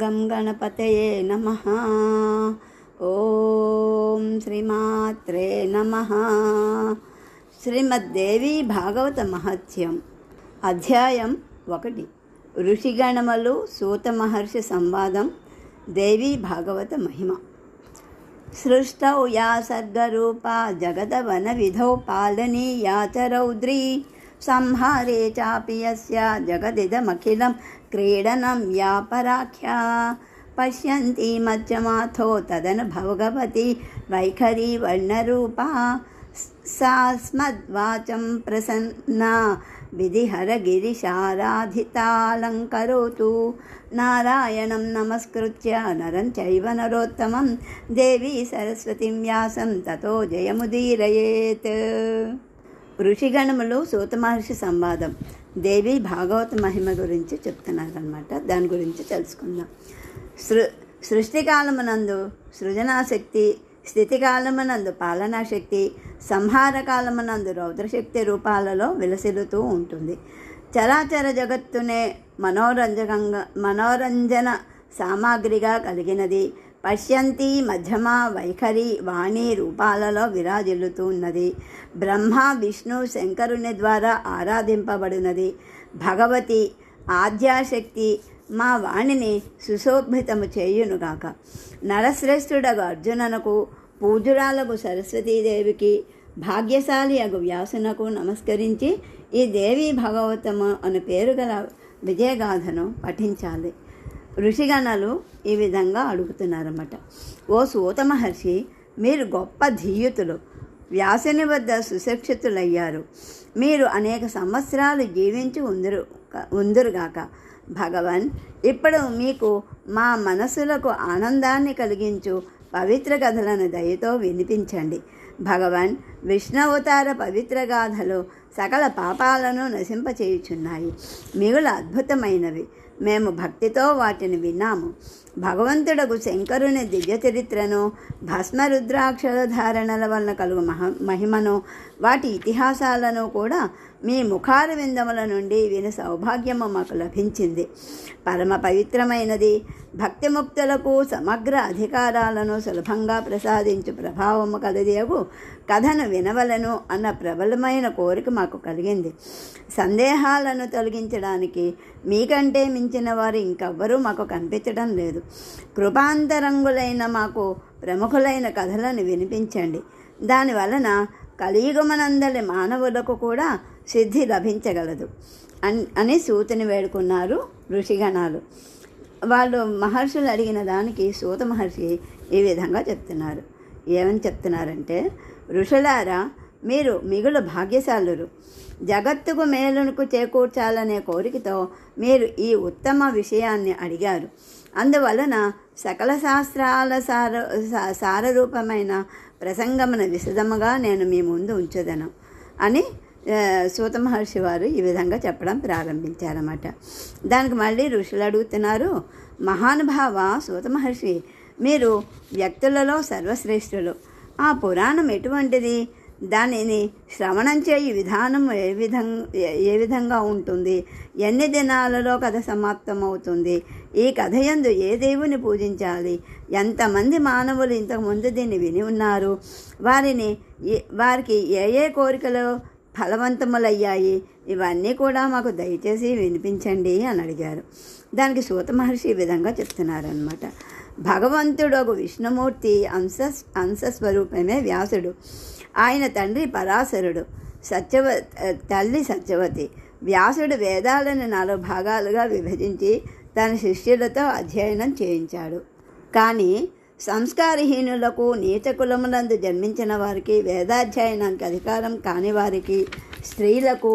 గం గణపతయే నమ ఓం శ్రీమాత్రే నమ శ్రీమద్దేవి భాగవత మహత్యం అధ్యాయం ఒకటి ఋషిగణములు సూత మహర్షి సంవాదం దేవీ భాగవత మహిమ సృష్టౌ యా సర్గరూపా జగదవనవిధౌ పాలనీయా చ రౌద్రీ సంహారే చాపి యస్య జగదిదమఖిలం క్రీడనం యా పరాఖ్యా పశ్యంతి మధ్యమాథో తదన భగవతి వైఖరీ వర్ణరూపా సాస్మద్వాచం ప్రసన్నా విధిహరగిరిశారాధితాలంకరోతు నారాయణం నమస్కృత్య నరం చైవ నరోత్తమం దేవీ సరస్వతిం వ్యాసం తతో జయముదీరయేత్ ఋషిగణములు సూత మహర్షి సంవాదం దేవి భాగవత మహిమ గురించి చెప్తున్నారనమాట దాని గురించి తెలుసుకుందాం. సృ సృష్టికాలమునందు సృజనాశక్తి స్థితికాలమునందు పాలనాశక్తి సంహారకాలమునందు రౌద్రశక్తి రూపాలలో విలసిల్లుతూ ఉంటుంది. చరాచర జగత్తునే మనోరంజకంగా మనోరంజన సామాగ్రిగా కలిగినది. పశ్యంతి మధ్యమ వైఖరి వాణి రూపాలలో విరాజిల్లుతూ ఉన్నది బ్రహ్మ విష్ణు శంకరుని ద్వారా ఆరాధింపబడినది. భగవతి ఆద్యాశక్తి మా వాణిని సుశోభితము చేయునుగాక. నరశ్రేష్ఠుడగు అర్జుననకు పూజురాలకు సరస్వతీదేవికి భాగ్యశాలి అగు వ్యాసునకు నమస్కరించి ఈ దేవి భగవతము అనే పేరు గల విజయగాథను పఠించాలి. ఋషిగణలు ఈ విధంగా అడుగుతున్నారన్నమాట. ఓ సూత మహర్షి మీరు గొప్ప ధీయుతులు వ్యాసుని వద్ద సుశిక్షితులయ్యారు. మీరు అనేక సంవత్సరాలు జీవించి ఉందరు ఉందురుగాక భగవన్ ఇప్పుడు మీకు మా మనసులకు ఆనందాన్ని కలిగించు పవిత్ర కథలను దయతో వినిపించండి. భగవన్ విష్ణువతార పవిత్ర గాథలు సకల పాపాలను నశింపచేయుచున్నాయి. మిగులు అద్భుతమైనవి. మేము భక్తితో వాటిని విన్నాము. భగవంతుడకు శంకరుని దివ్య చరిత్రను భస్మరుద్రాక్ష ధారణల వలన కలుగు మహ మహిమను వాటి ఇతిహాసాలను కూడా మీ ముఖార విందముల నుండి విని సౌభాగ్యము మాకు లభించింది. పరమ పవిత్రమైనది భక్తిముక్తులకు సమగ్ర అధికారాలను సులభంగా ప్రసాదించు ప్రభావము కలదేవు. కథను వినవలను అన్న ప్రబలమైన కోరిక మాకు కలిగింది. సందేహాలను తొలగించడానికి మీకంటే మించిన వారు ఇంకెవ్వరూ మాకు కనిపించడం లేదు. కృపాంతరంగులైన మాకు ప్రముఖులైన కథలను వినిపించండి. దాని వలన కలియుగమనందలి మానవులకు కూడా సిద్ధి లభించగలదు. అని అని సూతిని వేడుకున్నారు ఋషిగణాలు. వాళ్ళు మహర్షులు అడిగిన దానికి సూత మహర్షి ఈ విధంగా చెప్తున్నారు. ఏమని చెప్తున్నారంటే ఋషులారా మీరు మిగులు భాగ్యశాలురు. జగత్తుకు మేలునకు చేకూర్చాలనే కోరికతో మీరు ఈ ఉత్తమ విషయాన్ని అడిగారు. అందువలన సకల శాస్త్రాల సార సారరూపమైన ప్రసంగమున విశదముగా నేను మీ ముందు ఉంచదను అని సూత మహర్షి వారు ఈ విధంగా చెప్పడం ప్రారంభించారన్నమాట. దానికి మళ్ళీ ఋషులు అడుగుతున్నారు మహానుభావ సూత మహర్షి మీరు వ్యక్తులలో సర్వశ్రేష్ఠులు. ఆ పురాణం ఎటువంటిది? దానిని శ్రవణం చేయి విధానం ఏ విధంగా ఏ విధంగా ఉంటుంది? ఎన్ని దినాలలో కథ సమాప్తమవుతుంది? ఈ కథ యందు ఏ దేవుని పూజించాలి? ఎంతమంది మానవులు ఇంతకుముందు దీన్ని విని ఉన్నారు? వారిని వారికి ఏ ఏ కోరికలు ఫలవంతములయ్యాయి. ఇవన్నీ కూడా మాకు దయచేసి వినిపించండి అని అడిగారు. దానికి సూత మహర్షి ఈ విధంగా చెప్తున్నారనమాట భగవంతుడు ఒక విష్ణుమూర్తి అంశ అంశస్వరూపమే వ్యాసుడు. ఆయన తండ్రి పరాశరుడు సత్యవ తల్లి సత్యవతి. వ్యాసుడు వేదాలను నాలుగు భాగాలుగా విభజించి తన శిష్యులతో అధ్యయనం చేయించాడు. కానీ సంస్కారహీనులకు నీచ కులములందు జన్మించిన వారికి వేదాధ్యయనానికి అధికారం కాని వారికి స్త్రీలకు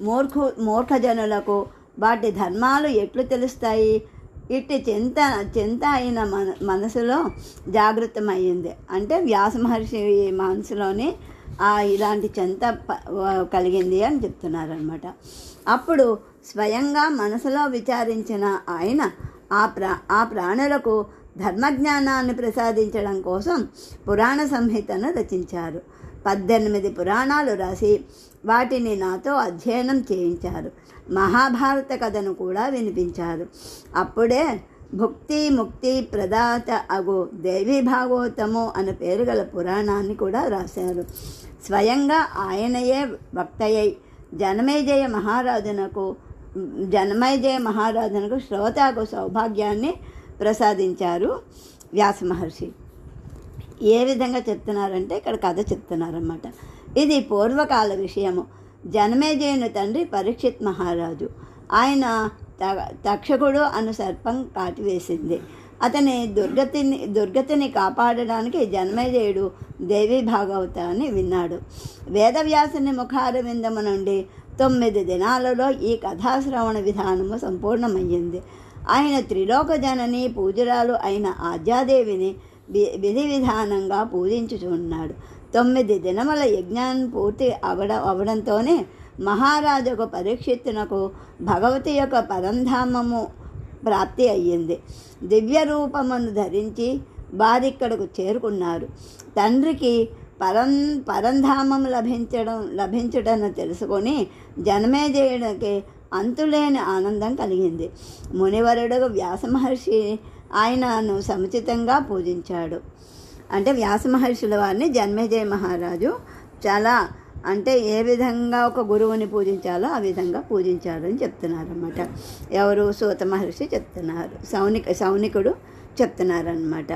మూర్ఖు మూర్ఖజనులకు వాటి ధర్మాలు ఎట్లు తెలుస్తాయి? ఇట్టి చింత చింత అయిన మన మనసులో జాగృతమయ్యింది. అంటే వ్యాస మహర్షి మనసులోని ఇలాంటి చింత కలిగింది అని చెప్తున్నారనమాట అప్పుడు స్వయంగా మనసులో విచారించిన ఆయన ఆ ప్రా ఆ ప్రాణులకు ధర్మజ్ఞానాన్ని ప్రసాదించడం కోసం పురాణ సంహితను రచించారు. పద్దెనిమిది పురాణాలు రాసి వాటిని నాతో అధ్యయనం చేయించారు. మహాభారత కథను కూడా వినిపించారు. అప్పుడే భుక్తి ముక్తి ప్రదాత అగు దేవి భాగవతము అనే పేరు గల పురాణాన్ని కూడా రాశారు. స్వయంగా ఆయనయే వక్తయ్యై జనమేజయ మహారాజునకు జనమేజయ మహారాజునకు శ్రోతకు సౌభాగ్యాన్ని ప్రసాదించారు వ్యాస మహర్షి. ఏ విధంగా చెప్తున్నారంటే ఇక్కడ కథ చెప్తున్నారన్నమాట. ఇది పూర్వకాల విషయము. జనమేజయుని తండ్రి పరీక్షిత్ మహారాజు. ఆయన త- తక్షకుడు అను సర్పం కాటివేసింది. అతని దుర్గతిని దుర్గతిని కాపాడడానికి జన్మేజయుడు దేవి భాగవతాన్ని విన్నాడు. వేదవ్యాసుని ముఖార విందము నుండి తొమ్మిది దినాలలో ఈ కథాశ్రవణ విధానము సంపూర్ణమయ్యింది. ఆయన త్రిలోక జనని పూజరాలు అయిన ఆద్యాదేవిని వి- విధి విధానంగా పూజించుచున్నాడు. తొమ్మిది దినముల యజ్ఞాన్ని పూర్తి అవడ అవడంతోనే మహారాజుకు పరీక్షిత్తునకు భగవతి యొక్క పరంధామము ప్రాప్తి అయ్యింది. దివ్య రూపమును ధరించి వారిక్కడకు చేరుకున్నారు. తండ్రికి పరం పరంధామం లభించడం లభించుటను తెలుసుకొని జనమేజయుడికి అంతులేని ఆనందం కలిగింది. మునివరుడు వ్యాస మహర్షి ఆయనను సముచితంగా పూజించాడు. అంటే వ్యాస మహర్షుల వారిని జన్మేజయ మహారాజు చాలా అంటే ఏ విధంగా ఒక గురువుని పూజించాలో ఆ విధంగా పూజించాడు అని చెప్తున్నారు అనమాట ఎవరు? సూత మహర్షి చెప్తున్నారు. సౌనిక సౌనికుడు చెప్తున్నారనమాట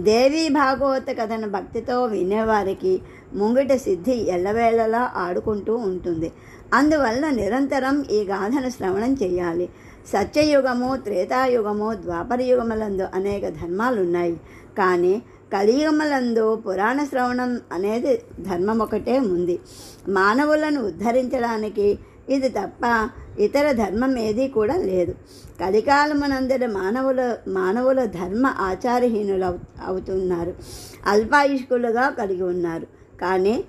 దేవి భాగవత కథను భక్తితో వినేవారికి ముంగిట సిద్ధి ఎల్లవేళలా ఆడుకుంటూ ఉంటుంది. అందువల్ల నిరంతరం ఈ గాథను శ్రవణం చేయాలి. సత్యయుగము త్రేతాయుగము ద్వాపరయుగములందు అనేక ధర్మాలు ఉన్నాయి కానీ కలియుగములందు పురాణ శ్రవణం అనేది ధర్మం ఒకటే ఉంది. మానవులను ఉద్ధరించడానికి ఇది తప్ప ఇతర ధర్మం ఏదీ కూడా లేదు. కలికాలమునందరి మానవుల మానవుల ధర్మ ఆచారహీనులు అవుతున్నారు. అల్పాయుష్కులుగా కలిగి ఉన్నారు. కానీ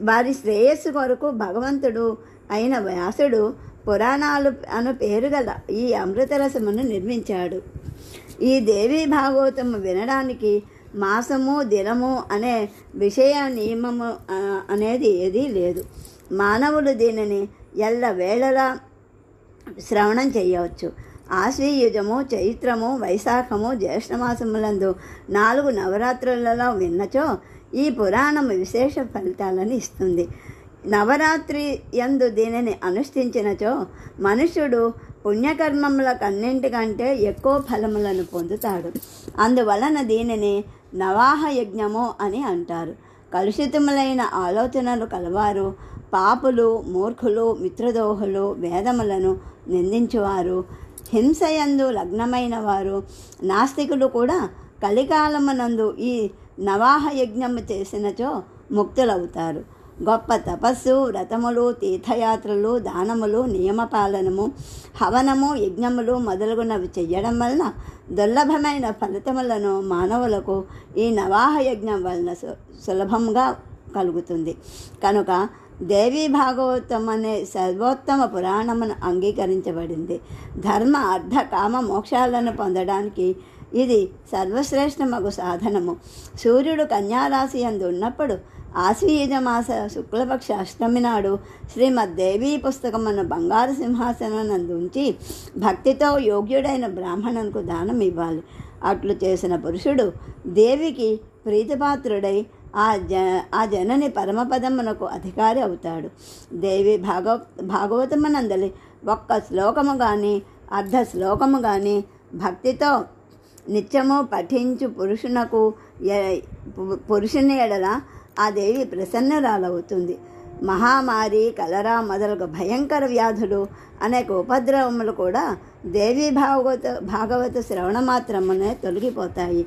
వారి శ్రేయస్సు కొరకు భగవంతుడు అయిన వ్యాసుడు పురాణాలు అను పేరు గల ఈ అమృతరసమును నిర్మించాడు. ఈ దేవీ భాగవతము వినడానికి మాసము దినము అనే విషయ నియమము అనేది ఏదీ లేదు. మానవులు దీనిని ఎల్ల వేళలా శ్రవణం చేయవచ్చు. ఆశ్వీయుజము చైత్రము వైశాఖము జ్యేష్ఠమాసములందు నాలుగు నవరాత్రులలో విన్నచో ఈ పురాణం విశేష ఫలితాలను ఇస్తుంది. నవరాత్రి యందు దీనిని అనుష్ఠించినచో మనుష్యుడు పుణ్యకర్మములకన్నింటికంటే ఎక్కువ ఫలములను పొందుతాడు. అందువలన దీనిని నవాహ యజ్ఞము అని అంటారు. కలుషితములైన ఆలోచనలు కలవారు. పాపులు మూర్ఖులు మిత్రదోహులు వేదములను నిందించువారు. హింసయందు లగ్నమైన వారు నాస్తికులు కూడా కలికాలమునందు ఈ నవాహ యజ్ఞము చేసినచో ముక్తులవుతారు. గొప్ప తపస్సు వ్రతములు తీర్థయాత్రలు దానములు నియమపాలనము హవనము యజ్ఞములు మొదలగునవి చెయ్యడం వలన దుర్లభమైన ఫలితములను మానవులకు ఈ నవాహ యజ్ఞం వలన సు సులభంగా కలుగుతుంది. కనుక దేవీ భాగవతం అనే సర్వోత్తమ పురాణమును అంగీకరించబడింది. ధర్మ అర్థ కామ మోక్షాలను పొందడానికి ఇది సర్వశ్రేష్టమగు సాధనము. సూర్యుడు కన్యారాశి అందు ఉన్నప్పుడు ఆశ్వీయుజ మాస శుక్లపక్ష అష్టమి నాడు శ్రీమద్ దేవీ పుస్తకమును బంగారు సింహాసనం ఉంచి భక్తితో యోగ్యుడైన బ్రాహ్మణునికి దానం ఇవ్వాలి అట్లు చేసిన పురుషుడు దేవికి ప్రీతిపాత్రుడై ఆ జ ఆ జనని పరమపదమునకు అధికారి అవుతాడు. దేవి భాగవ భాగవతమునందలి ఒక్క శ్లోకము కానీ అర్ధ శ్లోకము కానీ భక్తితో నిత్యము పఠించు పురుషునకు పురుషుని ఎడల ఆ దేవి ప్రసన్నరాలవుతుంది. మహామారి కలరా మొదలగు భయంకర వ్యాధులు అనేక ఉపద్రవములు కూడా దేవి భాగవత భాగవత శ్రవణ మాత్రమునే తొలగిపోతాయి.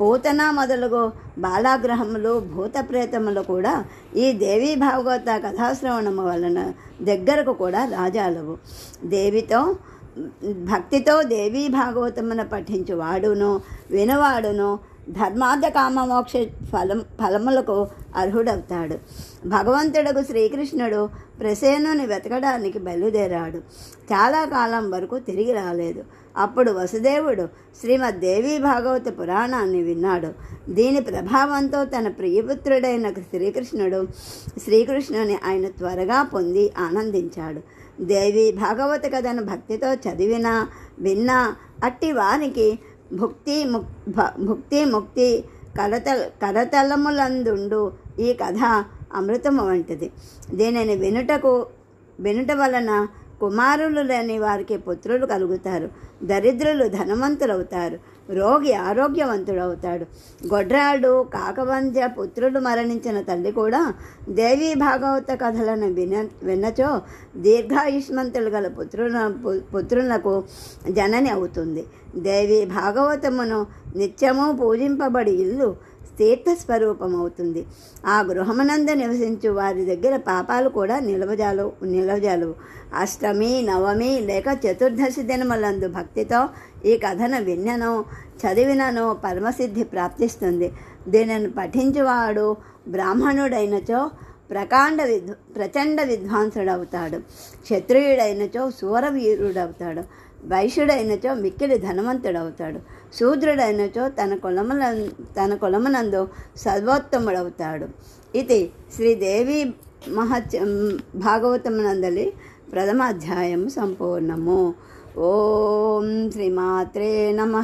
పూతన మొదలగు బాలాగ్రహములు భూత ప్రేతములు కూడా ఈ దేవీ భాగవత కథాశ్రవణము వలన దగ్గరకు కూడా రాజాలవు. దేవితో భక్తితో దేవీ భాగవతమును పఠించువాడును వినవాడును ధర్మార్థ కామమోక్ష ఫలం ఫలములకు అర్హుడవుతాడు. భగవంతుడకు శ్రీకృష్ణుడు ప్రసేనుని వెతకడానికి బయలుదేరాడు. చాలా కాలం వరకు తిరిగి రాలేదు. అప్పుడు వసుదేవుడు శ్రీమద్ దేవీ భాగవత పురాణాన్ని విన్నాడు. దీని ప్రభావంతో తన ప్రియపుత్రుడైన శ్రీకృష్ణుడు శ్రీకృష్ణుని ఆయన త్వరగా పొంది ఆనందించాడు. దేవి భాగవత కథను భక్తితో చదివినా విన్నా అట్టి వారికి భుక్తి ముక్ భ- భుక్తి ముక్తి కరత కరతలములందుండు ఈ కథ అమృతము వంటిది. దీనిని వినుటకు వినుట వలన కుమారులు లేని వారికి పుత్రులు కలుగుతారు. దరిద్రులు ధనవంతులవుతారు. రోగి ఆరోగ్యవంతుడవుతాడు. గొడ్రాడు కాకవంద్య పుత్రుడు మరణించిన తల్లి కూడా దేవీ భాగవత కథలను విన విన్నచో దీర్ఘాయుష్మంతులు గల పుత్రుల పు- పుత్రులకు జనని అవుతుంది. దేవి భాగవతమును నిత్యము పూజింపబడి ఇల్లు తీర్థస్వరూపమవుతుంది ఆ గృహమునందు నివసించు వారి దగ్గర పాపాలు కూడా నిలవజాలు నిలవజాలవు. అష్టమి నవమి లేక చతుర్దశి దినములందు భక్తితో ఈ కథను విన్నను చదివినను పరమసిద్ధి ప్రాప్తిస్తుంది. దీనిని పఠించువాడు బ్రాహ్మణుడైనచో ప్రకాండ విద్ ప్రచండ విద్వాంసుడవుతాడు. క్షత్రియుడైనచో సూరవీరుడవుతాడు. వైశ్యుడైనచో మిక్కిలి ధనవంతుడవుతాడు. శూద్రుడైనచో తన కులముల తన కులమునందు సర్వోత్తముడవుతాడు. ఇది శ్రీదేవి మహత్య భాగవతమునందలి ప్రథమ అధ్యాయము సంపూర్ణము. ఓం శ్రీమాత్రే నమ.